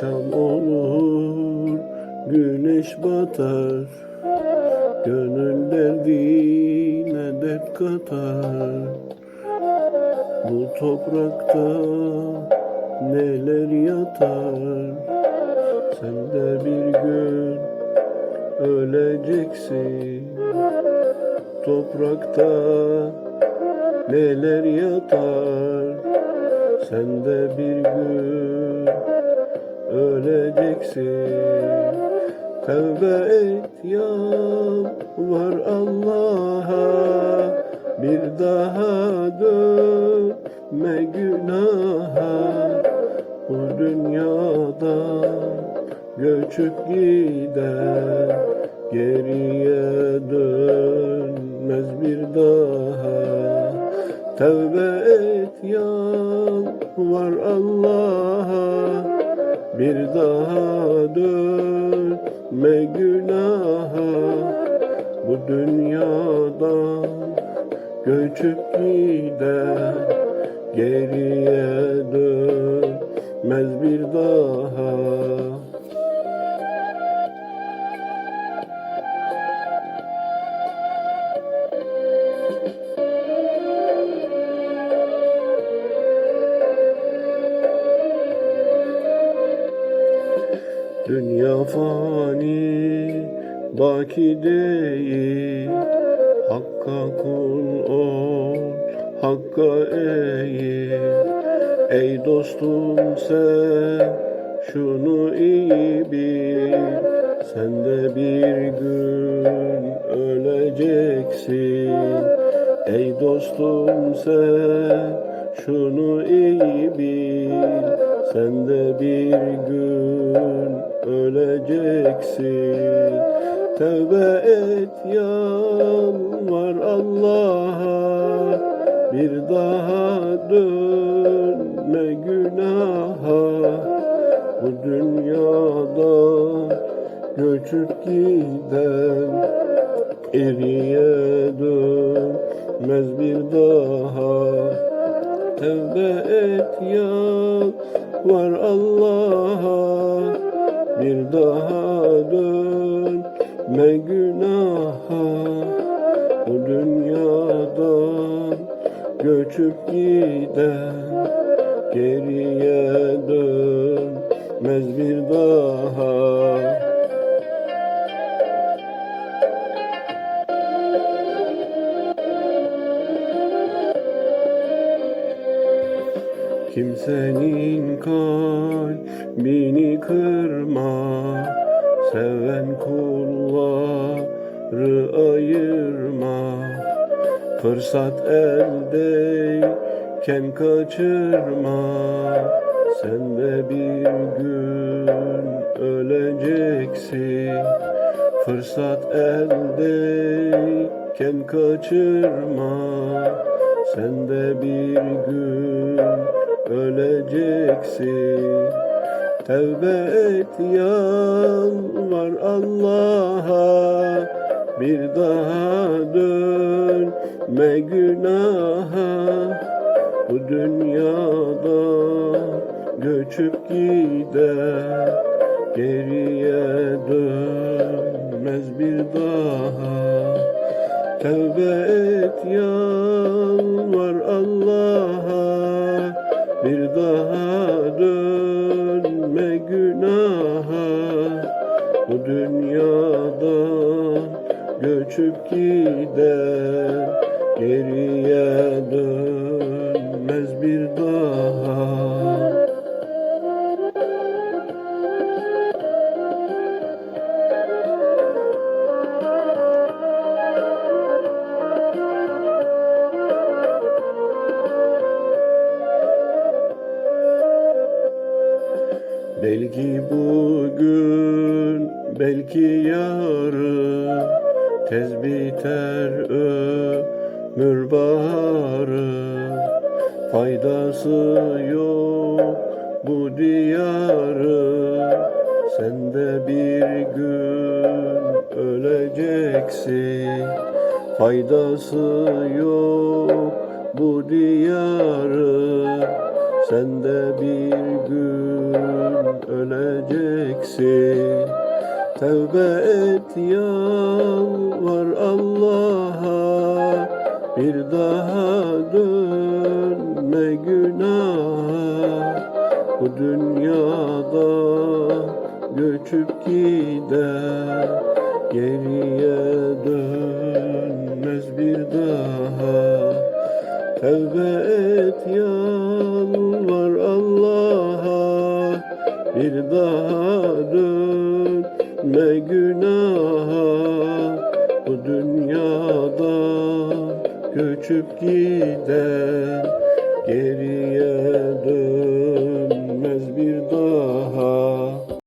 Akşam olur, güneş batar. Gönül derdine dert katar. Bu toprakta neler yatar? Sen de bir gün öleceksin. Toprakta neler yatar? Sen de bir gün öleceksin. Tevbe et ya var Allah'a. Bir daha dönme günaha. Bu dünyada göçüp gider. Geriye dönmez bir daha. Tevbe et ya bir daha dönme günaha. Bu dünyadan göçüp gider Geriye dönmez bir daha Dünya fani, baki değil. Hakka kul ol, hakka eğil. Ey dostum sen şunu iyi bil. Sen de bir gün öleceksin. Ey dostum sen şunu iyi bil. Sen de bir gün öleceksin. Tevbe et yalvar Allah'a. Bir daha dönme günaha. Bu dünyada göçüp giden Geriye dönmez bir daha. Tevbe et yalvar Allah'a Bir daha dönme günaha. Bu dünyadan göçüp giden Geriye dönmez bir daha Kimsenin kalbini kırma. Seven kulları ayırma. Fırsat eldeyken kaçırma. Sen de bir gün öleceksin. Fırsat eldeyken kaçırma. Sen de bir gün öleceksin. Tevbe et yalvar Allah'a. Bir daha dönme günaha. Bu dünyada göçüp gider. Geriye dönmez bir daha. Tevbe et yalvar Allah'a Bir daha dönme günaha. Bu dünyadan göçüp gider Geriye dönmez bir daha Belki bugün, belki yarın Tez biter ömür baharı. Faydası yok bu diyarın Sen de bir gün öleceksin. Faydası yok bu diyarın Sen de bir gün öleceksin. Tevbe et yalvar Allah'a. Bir daha dönme günaha. Bu dünyada göçüp gider. Geriye dönmez bir daha Tevbe et yalvar Allah'a Bir daha dönme günaha. Bu dünyada göçüp giden Geriye